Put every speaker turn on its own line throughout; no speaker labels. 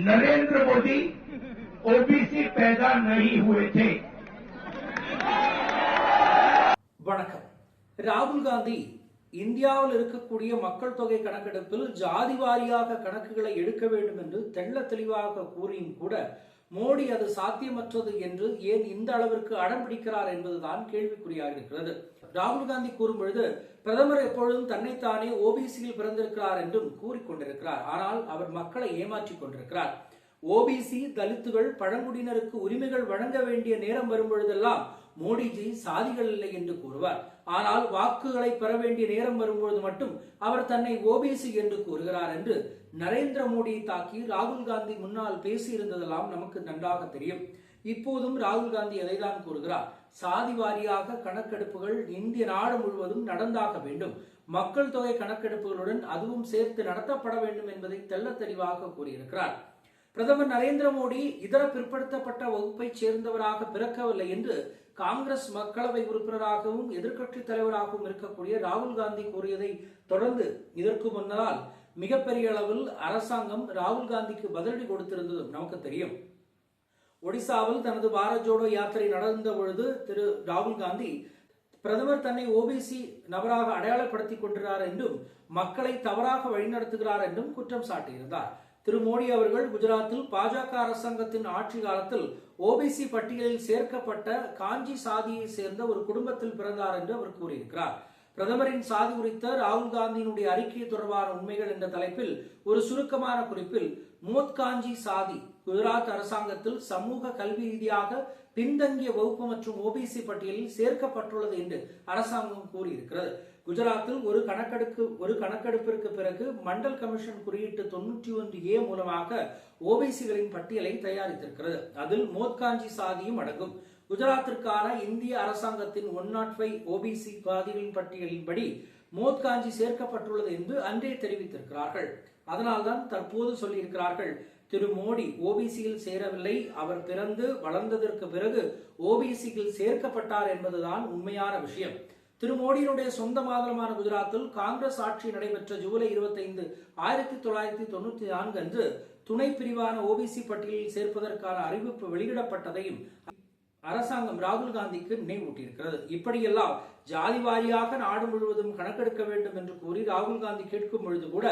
Narendra Modi OBC पैदा नहीं हुए थे
வணக்கம் ராகுல் காந்தி இந்தியாவில் இருக்கக்கூடிய மக்கள் தொகை கணக்கெடுப்பில் ஜாதி வாரியாக கணக்குகளை எடுக்க வேண்டும் என்று தெள்ள தெளிவாக கூறியும் கூட மோடி அது சாத்தியமற்றது என்று ஏன் இந்த அளவிற்கு அடம் பிடிக்கிறார் என்பதுதான் கேள்விக்குறியாக இருக்கிறது ராகுல் காந்தி கூறும்பொழுது பிரதமர் எப்பொழுதும் தன்னைத்தானே ஓபிசியில் பிறந்திருக்கிறார் என்றும் கூறிக்கொண்டிருக்கிறார் ஆனால் அவர் மக்களை ஏமாற்றிக் கொண்டிருக்கிறார். ஓபிசி தலித்துகள் பழங்குடியினருக்கு உரிமைகள் வழங்க வேண்டிய நேரம் வரும்பொழுதெல்லாம் மோடிஜி சாதிகள் இல்லை என்று கூறுவார். ஆனால் வாக்குகளை பெற வேண்டிய நேரம் வரும்பொழுது மட்டும் அவர் தன்னை ஓபிசி என்று கூறுகிறார் என்று நரேந்திர மோடியை தாக்கி ராகுல் காந்தி முன்னால் பேசியிருந்ததெல்லாம் நமக்கு நன்றாக தெரியும். இப்போதும் ராகுல் காந்தி அதைதான் கூறுகிறார்? சாதி வாரியாக கணக்கெடுப்புகள் இந்திய நாடு முழுவதும் நடந்தாக வேண்டும். மக்கள் தொகை கணக்கெடுப்புகளுடன் அதுவும் சேர்த்து நடத்தப்பட வேண்டும் என்பதை தெல்ல தெளிவாக கூறியிருக்கிறார். பிரதமர் நரேந்திர மோடி இதர பிற்படுத்தப்பட்ட வகுப்பைச் சேர்ந்தவராக பிறக்கவில்லை என்று காங்கிரஸ் மக்களவை உறுப்பினராகவும் எதிர்க்கட்சி தலைவராகவும் இருக்கக்கூடிய ராகுல் காந்தி கூறியதை தொடர்ந்து இதற்கு முன்னால் மிகப்பெரிய அளவில் அரசாங்கம் ராகுல் காந்திக்கு பதிலடி கொடுத்திருந்ததும் நமக்கு தெரியும். ஒடிசாவில் தனது பாரத் ஜோடோ யாத்திரை நடந்த பொழுது திரு ராகுல் காந்தி பிரதமர் தன்னை ஓபிசி நபராக அடையாளப்படுத்திக் கொண்டிருக்கிறார் என்றும் மக்களை தவறாக வழிநடத்துகிறார் என்றும் குற்றம் சாட்டியிருந்தார். திரு மோடி அவர்கள் குஜராத்தில் பாஜக அரசாங்கத்தின் ஆட்சி காலத்தில் ஓபிசி பட்டியலில் சேர்க்கப்பட்ட காஞ்சி சாதியை சேர்ந்த ஒரு குடும்பத்தில் பிறந்தார் என்று அவர் கூறியிருக்கிறார். பிரதமரின் சாதி குறித்த ராகுல் காந்தியினுடைய அறிக்கை தொடர்பான உண்மைகள் என்ற தலைப்பில் ஒரு சுருக்கமான குறிப்பில் மோத்காஞ்சி சாதி குஜராத் அரசாங்கத்தில் சமூக கல்வி ரீதியாக பின்தங்கிய வகுப்பு மற்றும் ஓபிசி பட்டியலில் சேர்க்கப்பட்டுள்ளது என்று அரசாங்கம் கூறியிருக்கிறது. குஜராத்தில் ஒரு கணக்கெடுப்பு ஒரு கணக்கெடுப்பிற்கு பிறகு மண்டல் கமிஷன் குறியீட்டு தொன்னூற்றி ஒன்று ஏ மூலமாக ஓபிசிகளின் பட்டியலை தயாரித்திருக்கிறது. அதில் மோத்காஞ்சி சாதியும் அடங்கும். குஜராத்திற்கான இந்திய அரசாங்கத்தின் ஒன் நாட் ஃபைவ் ஓபிசி சாதிகளின் பட்டியலின்படி மோத்காஞ்சி சேர்க்கப்பட்டுள்ளது என்று அன்றே தெரிவித்திருக்கிறார்கள். அதனால்தான் தற்போது சொல்லியிருக்கிறார்கள் திரு மோடி ஓபிசியில் சேரவில்லை அவர் பிறந்து வளர்ந்ததற்கு பிறகு ஓபிசியில் சேர்க்கப்பட்டார் என்பதுதான் உண்மையான விஷயம். திரு மோடியினுடைய சொந்த மாநிலமான குஜராத்தில் காங்கிரஸ் ஆட்சி நடைபெற்ற ஜூலை இருபத்தைந்து ஆயிரத்தி தொள்ளாயிரத்தி தொண்ணூத்தி நான்கு அன்று துணை பிரிவான ஓபிசி பட்டியலில் சேர்ப்பதற்கான அறிவிப்பு வெளியிடப்பட்டதையும் அரசாங்கம் ராகுல் காந்திக்கு நினைவூட்டியிருக்கிறது. இப்படியெல்லாம் ஜாதி வாரியாக நாடு முழுவதும் கணக்கெடுக்க வேண்டும் என்று கூறி ராகுல் காந்தி கேட்கும் பொழுது கூட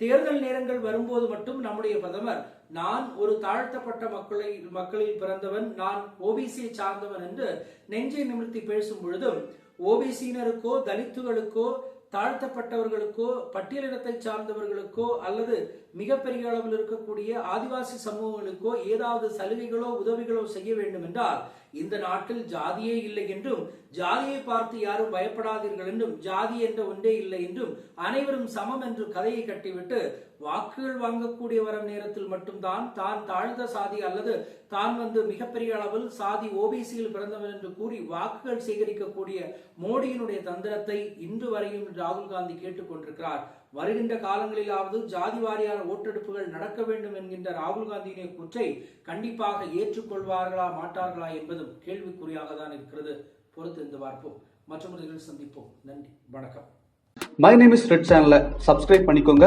தேர்தல் நேரங்கள் வரும்போது மட்டும் நம்முடைய பிரதமர் நான் ஒரு தாழ்த்தப்பட்ட மக்களை மக்களில் பிறந்தவன் நான் ஓபிசியை சார்ந்தவன் என்று நெஞ்சை நிமிர்த்தி பேசும் பொழுதும் ஓபிசியினருக்கோ தலித்துகளுக்கோ தாழ்த்தப்பட்டவர்களுக்கோ பட்டியலினத்தை சார்ந்தவர்களுக்கோ அல்லது மிகப்பெரிய அளவில் இருக்கக்கூடிய ஆதிவாசி சமூகங்களுக்கோ ஏதாவது சலுகைகளோ உதவிகளோ செய்ய வேண்டும் என்றால் இந்த நாட்டில் ஜாதியே இல்லை என்றும் ஜாதியை பார்த்து யாரும் பயப்படாதீர்கள் என்றும் ஜாதி என்ற ஒன்றே இல்லை என்றும் அனைவரும் சமம் என்று கதையை கட்டிவிட்டு வாக்குகள் வாங்கக்கூடிய வர நேரத்தில் மட்டும்தான் தான் தாழ்ந்த சாதி அல்லது தான் வந்து மிகப்பெரிய அளவில் சாதி ஓபிசியில் பிறந்தவன் என்று கூறி வாக்குகள் சேகரிக்கக்கூடிய மோடியினுடைய தந்திரத்தை இன்று வரையும் ராகுல் காந்தி கேட்டுக்கொண்டிருக்கிறார் வருகின்ற காலங்களிலாவது ஜாதி வாரியான ஓட்டெடுப்புகள் நடக்க வேண்டும் என்கின்ற ராகுல் காந்தியினுடைய குற்றை கண்டிப்பாக ஏற்றுக்கொள்வார்களா மாட்டார்களா என்பதும் கேள்விக்குறியாக தான் இருக்கிறது. பொறுத்து இருந்து பார்ப்போம். மற்றொரு சந்திப்போம். நன்றி. வணக்கம்.
மை நேம் இஸ் ரெட் சேனலை சப்ஸ்கிரைப் பண்ணிக்கோங்க.